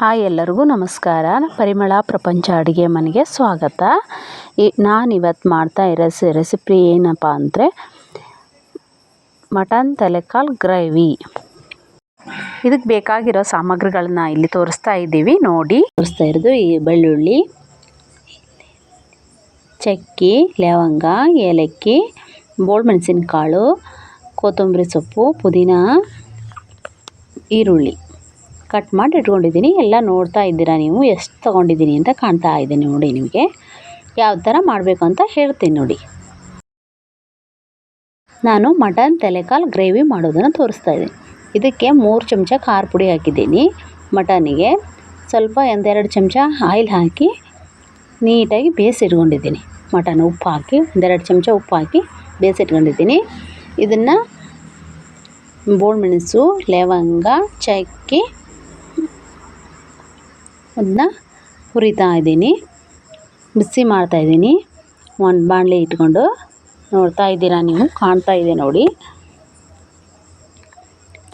Hi ಎಲ್ಲರಿಗೂ ನಮಸ್ಕಾರ. ಪರಿಮಳ ಪ್ರಪಂಚ ಅಡುಗೆ ಮನೆಗೆ ಸ್ವಾಗತ. ಈ ನಾನಿವತ್ತು ಮಾಡ್ತಾ ಇರೋ ರೆಸಿಪಿ ಏನಪ್ಪ ಅಂದರೆ ಮಟನ್ ತಲೆಕಾಲು ಗ್ರೇವಿ. ಇದಕ್ಕೆ ಬೇಕಾಗಿರೋ ಸಾಮಗ್ರಿಗಳನ್ನ ಇಲ್ಲಿ ತೋರಿಸ್ತಾ ಇದ್ದೀವಿ. ನೋಡಿ. ತೋರಿಸ್ತಾ ಇರೋದು ಈ ಬೆಳ್ಳುಳ್ಳಿ, ಚಕ್ಕಿ, ಲವಂಗ, ಏಲಕ್ಕಿ ಬೋಳ್ ಮೆಣಸಿನಕಾಳು ಕೊತ್ತಂಬರಿ ಸೊಪ್ಪು, ಪುದೀನ, ಈರುಳ್ಳಿ. ಕಟ್ ಮಾಡಿ ಇಟ್ಕೊಂಡಿದ್ದೀನಿ. ಎಲ್ಲ ನೋಡ್ತಾ ಇದ್ದೀರಾ ನೀವು? ಎಷ್ಟು ತೊಗೊಂಡಿದ್ದೀನಿ ಅಂತ ಕಾಣ್ತಾ ಇದೆ ನೋಡಿ ನಿಮಗೆ. ಯಾವ ಥರ ಮಾಡಬೇಕು ಅಂತ ಹೇಳ್ತೀನಿ ನೋಡಿ. ನಾನು ಮಟನ್, ತಲೆಕಾಲು, ಗ್ರೇವಿ ಮಾಡೋದನ್ನು ತೋರಿಸ್ತಾ ಇದ್ದೀನಿ. ಇದಕ್ಕೆ ಮೂರು ಚಮಚ ಖಾರ ಪುಡಿ ಹಾಕಿದ್ದೀನಿ ಮಟನಿಗೆ ಸ್ವಲ್ಪ ಒಂದೆರಡು ಚಮಚ ಆಯಿಲ್ ಹಾಕಿ ನೀಟಾಗಿ ಬೇಯಿಸಿಟ್ಕೊಂಡಿದ್ದೀನಿ. ಮಟನ್ ಉಪ್ಪು ಹಾಕಿ, ಒಂದೆರಡು ಚಮಚ ಉಪ್ಪು ಹಾಕಿ ಬೇಯಿಸಿಟ್ಕೊಂಡಿದ್ದೀನಿ. ಇದನ್ನು ಬೋಳ್ಮೆಣಸು, ಲವಂಗ, ಚಕ್ಕೆ ಅದನ್ನ ಹುರಿತಾ ಇದ್ದೀನಿ. ಬಿಸಿ ಮಾಡ್ತಾಯಿದ್ದೀನಿ ಒಂದು ಬಾಣಲೆ ಇಟ್ಕೊಂಡು ನೋಡ್ತಾ ಇದ್ದೀರಾ ನೀವು? ಕಾಣ್ತಾ ಇದೆ ನೋಡಿ.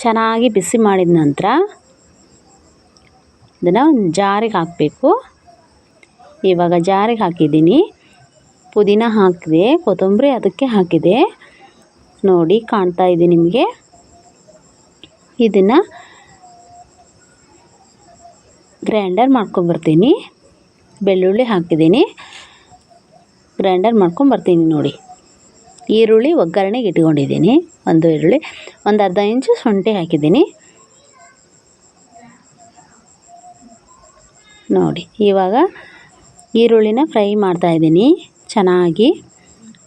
ಚೆನ್ನಾಗಿ ಬಿಸಿ ಮಾಡಿದ ನಂತರ ಇದನ್ನು ಒಂದು ಜಾರಿಗೆ ಹಾಕಬೇಕು. ಇವಾಗ ಜಾರಿಗೆ ಹಾಕಿದ್ದೀನಿ. ಪುದೀನ ಹಾಕಿದೆ, ಕೊತ್ತಂಬರಿ ಅದಕ್ಕೆ ಹಾಕಿದೆ. ನೋಡಿ ಕಾಣ್ತಾ ಇದೆ ನಿಮಗೆ. ಇದನ್ನು ಗ್ರೈಂಡರ್ ಮಾಡ್ಕೊಂಬರ್ತೀನಿ. ಬೆಳ್ಳುಳ್ಳಿ ಹಾಕಿದ್ದೀನಿ. ಗ್ರೈಂಡರ್ ಮಾಡ್ಕೊಂಬರ್ತೀನಿ ನೋಡಿ. ಈರುಳ್ಳಿ ಒಗ್ಗರಣೆಗೆ ಇಟ್ಕೊಂಡಿದ್ದೀನಿ. ಒಂದು ಈರುಳ್ಳಿ, ಒಂದು ಅರ್ಧ ಇಂಚು ಶುಂಠಿ ಹಾಕಿದ್ದೀನಿ. ನೋಡಿ, ಇವಾಗ ಈರುಳ್ಳಿನ ಫ್ರೈ ಮಾಡ್ತಾಯಿದ್ದೀನಿ ಚೆನ್ನಾಗಿ.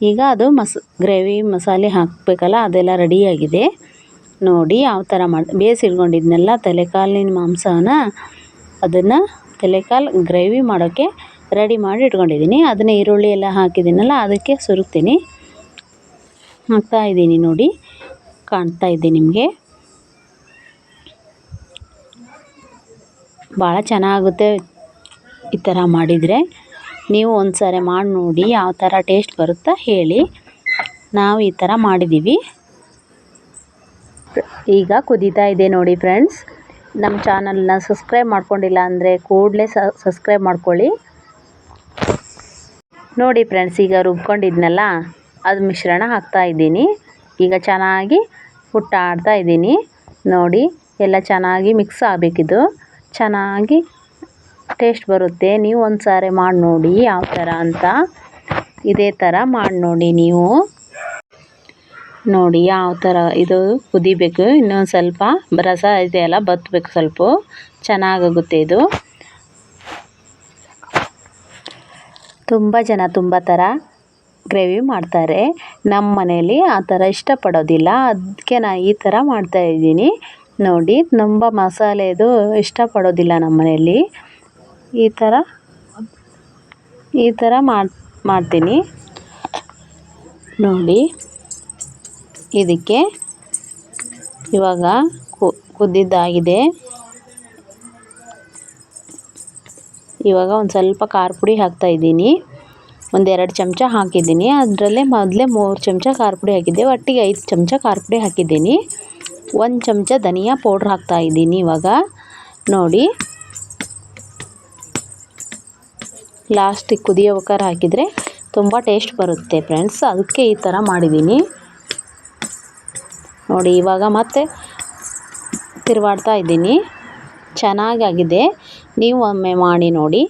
ಈಗ ಅದು ಮಸ್, ಗ್ರೇವಿ ಮಸಾಲೆ ಹಾಕಬೇಕಲ್ಲ, ಅದೆಲ್ಲ ರೆಡಿಯಾಗಿದೆ ನೋಡಿ, ಯಾವ ಥರ ಮಾಡಿ, ಬೇಯಿಸಿಟ್ಕೊಂಡಿದ್ನೆಲ್ಲ ತಲೆಕಾಲಿನ ಮಾಂಸನ. ಅದನ್ನು ತಲೆಕಾಲು ಗ್ರೇವಿ ಮಾಡೋಕ್ಕೆ ರೆಡಿ ಮಾಡಿ ಇಟ್ಕೊಂಡಿದ್ದೀನಿ. ಅದನ್ನು ಈರುಳ್ಳಿ ಎಲ್ಲ ಹಾಕಿದ್ದೀನಲ್ಲ, ಅದಕ್ಕೆ ಸುರುಕ್ತೀನಿ. ಹಾಕ್ತಾಯಿದ್ದೀನಿ ನೋಡಿ, ಕಾಣ್ತಾ ಇದೆ ನಿಮಗೆ. ಭಾಳ ಚೆನ್ನಾಗುತ್ತೆ ಈ ಥರ ಮಾಡಿದರೆ. ನೀವು ಒಂದು ಸಾರಿ ಮಾಡಿ ನೋಡಿ, ಯಾವ ಥರ ಟೇಸ್ಟ್ ಬರುತ್ತಾ ಹೇಳಿ. ನಾವು ಈ ಥರ ಮಾಡಿದ್ದೀವಿ. ಈಗ ಕುದೀತಾ ಇದೆ ನೋಡಿ ಫ್ರೆಂಡ್ಸ್. ನಮ್ಮ ಚಾನಲ್ನ ಸಬ್ಸ್ಕ್ರೈಬ್ ಮಾಡ್ಕೊಂಡಿಲ್ಲ ಅಂದರೆ ಕೂಡಲೇ ಸಬ್ಸ್ಕ್ರೈಬ್ ಮಾಡ್ಕೊಳ್ಳಿ. ನೋಡಿ ಫ್ರೆಂಡ್ಸ್, ಈಗ ರುಬ್ಕೊಂಡಿದ್ನಲ್ಲ, ಅದು ಮಿಶ್ರಣ ಹಾಕ್ತಾ ಇದ್ದೀನಿ. ಈಗ ಚೆನ್ನಾಗಿ ಹುಟ್ಟಾಡ್ತಾ ಇದ್ದೀನಿ. ನೋಡಿ, ಎಲ್ಲ ಚೆನ್ನಾಗಿ ಮಿಕ್ಸ್ ಆಗಬೇಕಿದು. ಚೆನ್ನಾಗಿ ಟೇಸ್ಟ್ ಬರುತ್ತೆ. ನೀವು ಒಂದು ಸಾರಿ ಮಾಡಿ ನೋಡಿ ಯಾವ ಥರ ಅಂತ. ಇದೇ ಥರ ಮಾಡಿ ನೋಡಿ ನೀವು. ನೋಡಿ ಯಾವ ಥರ ಇದು ಕುದಿಬೇಕು, ಇನ್ನೊಂದು ಸ್ವಲ್ಪ ರಸ ಇದೆಯಲ್ಲ ಬತ್ತಬೇಕು ಸ್ವಲ್ಪ. ಚೆನ್ನಾಗಾಗುತ್ತೆ ಇದು. ತುಂಬ ಜನ ತುಂಬ ಥರ ಗ್ರೇವಿ ಮಾಡ್ತಾರೆ. ನಮ್ಮ ಮನೇಲಿ ಆ ಥರ ಇಷ್ಟಪಡೋದಿಲ್ಲ. ಅದಕ್ಕೆ ನಾನು ಈ ಥರ ಮಾಡ್ತಾಯಿದ್ದೀನಿ ನೋಡಿ, ತುಂಬ ಮಸಾಲೆದು ಇಷ್ಟಪಡೋದಿಲ್ಲ ನಮ್ಮ ಮನೆಯಲ್ಲಿ. ಈ ಥರ ಈ ಥರ ಮಾಡ್ತೀನಿ. ನೋಡಿ. ಇದಕ್ಕೆ ಇವಾಗ ಕುದ್ದಿದ್ದಾಗಿದೆ. ಇವಾಗ ಒಂದು ಸ್ವಲ್ಪ ಖಾರ ಪುಡಿ ಹಾಕ್ತಾ ಇದ್ದೀನಿ. ಒಂದೆರಡು ಚಮಚ ಹಾಕಿದ್ದೀನಿ. ಅದರಲ್ಲೇ ಮೊದಲೇ ಮೂರು ಚಮಚ ಖಾರ ಪುಡಿ ಹಾಕಿದ್ದೆ. ಒಟ್ಟಿಗೆ ಐದು ಚಮಚ ಖಾರ ಪುಡಿ ಹಾಕಿದ್ದೀನಿ. ಒಂದು ಚಮಚ ಧನಿಯಾ ಪೌಡ್ರ್ ಹಾಕ್ತಾ ಇದ್ದೀನಿ ಇವಾಗ. ನೋಡಿ. ಲಾಸ್ಟಿಗೆ ಕುದಿಯೋಬೇಕಾದ್ರೆ ಹಾಕಿದರೆ ತುಂಬ ಟೇಸ್ಟ್ ಬರುತ್ತೆ ಫ್ರೆಂಡ್ಸ್. ಅದಕ್ಕೆ ಈ ಥರ ಮಾಡಿದ್ದೀನಿ. ನೋಡಿ, ಇವಾಗ ಮತ್ತೆ ತಿರುವಾಡ್ತಾ ಇದ್ದೀನಿ. ಚೆನ್ನಾಗಾಗಿದೆ. ನೀವು ಒಮ್ಮೆ ಮಾಡಿ ನೋಡಿ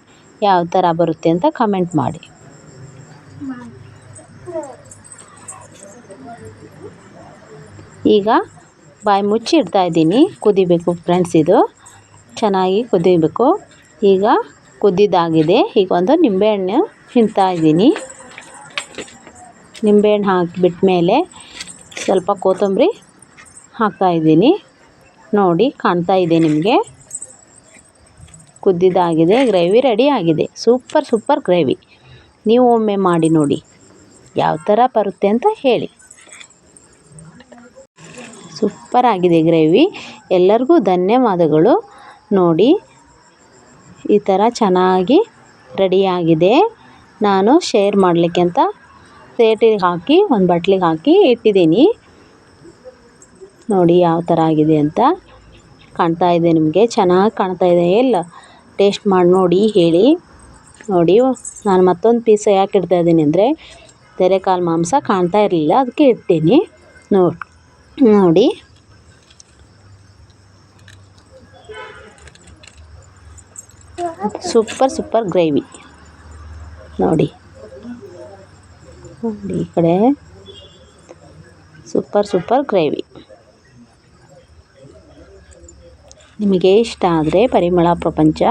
ಯಾವ ಥರ ಬರುತ್ತೆ ಅಂತ ಕಮೆಂಟ್ ಮಾಡಿ. ಈಗ ಬಾಯಿ ಮುಚ್ಚಿ ಇಡ್ತಾ ಇದ್ದೀನಿ. ಕುದಿಬೇಕು ಫ್ರೆಂಡ್ಸ್ ಇದು. ಚೆನ್ನಾಗಿ ಕುದಿಬೇಕು. ಈಗ ಕುದ್ದಿದ್ದಾಗಿದೆ. ಈಗ ಒಂದು ನಿಂಬೆಹಣ್ಣು ತಿಂತಾ ಇದ್ದೀನಿ. ನಿಂಬೆಹಣ್ಣು ಹಾಕಿಬಿಟ್ಟ ಮೇಲೆ ಸ್ವಲ್ಪ ಕೊತ್ತಂಬರಿ ಹಾಕ್ತಾಯಿದ್ದೀನಿ ನೋಡಿ, ಕಾಣ್ತಾ ಇದೆ ನಿಮಗೆ. ಕುದ್ದಿದ್ದಾಗಿದೆ, ಗ್ರೇವಿ ರೆಡಿ ಆಗಿದೆ. Super super gravy. ನೀವು ಒಮ್ಮೆ ಮಾಡಿ ನೋಡಿ. ಯಾವ ಥರ ಬರುತ್ತೆ ಅಂತ ಹೇಳಿ. ಸೂಪರ್ ಆಗಿದೆ ಗ್ರೇವಿ. ಎಲ್ಲರಿಗೂ ಧನ್ಯವಾದಗಳು. ನೋಡಿ, ಈ ಥರ ಚೆನ್ನಾಗಿ ರೆಡಿಯಾಗಿದೆ ನಾನು ಶೇರ್ ಮಾಡಲಿಕ್ಕೆ ಅಂತ ಪ್ಲೇಟಿಗೆ ಹಾಕಿ, ಒಂದು ಬಟ್ಲಿಗೆ ಹಾಕಿ ಇಟ್ಟಿದ್ದೀನಿ. ನೋಡಿ ಯಾವ ಥರ ಆಗಿದೆ ಅಂತ ಕಾಣ್ತಾ ಇದೆ ನಿಮಗೆ. ಚೆನ್ನಾಗಿ ಕಾಣ್ತಾ ಇದೆ. ಎಲ್ಲ ಟೇಸ್ಟ್ ಮಾಡಿ ನೋಡಿ ಹೇಳಿ. ನೋಡಿ, ನಾನು ಮತ್ತೊಂದು ಪೀಸ್ ಯಾಕೆ ಇಡ್ತಾ ಇದ್ದೀನಿ ಅಂದರೆ ತೆರೆಕಾಲು ಮಾಂಸ ಕಾಣ್ತಾ ಇರಲಿಲ್ಲ ಅದಕ್ಕೆ ಇಡ್ತೀನಿ. ನೋಡಿ ನೋಡಿ. ಸೂಪರ್ ಸೂಪರ್ ಗ್ರೇವಿ ನೋಡಿ. ನೋಡಿ ಈ ಕಡೆ ಸೂಪರ್ ಸೂಪರ್ ಗ್ರೇವಿ ನಿಮಗೆ ಇಷ್ಟ ಆದರೆ ಪರಿಮಳ ಪ್ರಪಂಚ,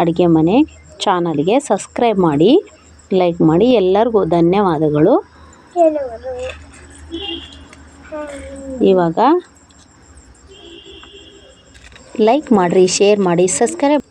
ಅಡುಗೆ ಮನೆ ಚಾನಲ್ಗೆ ಸಬ್ಸ್ಕ್ರೈಬ್ ಮಾಡಿ, ಲೈಕ್ ಮಾಡಿ. ಎಲ್ಲರಿಗೂ ಧನ್ಯವಾದಗಳು. ಇವಾಗ ಲೈಕ್ ಮಾಡಿರಿ, ಶೇರ್ ಮಾಡಿ, ಸಬ್ಸ್ಕ್ರೈಬ್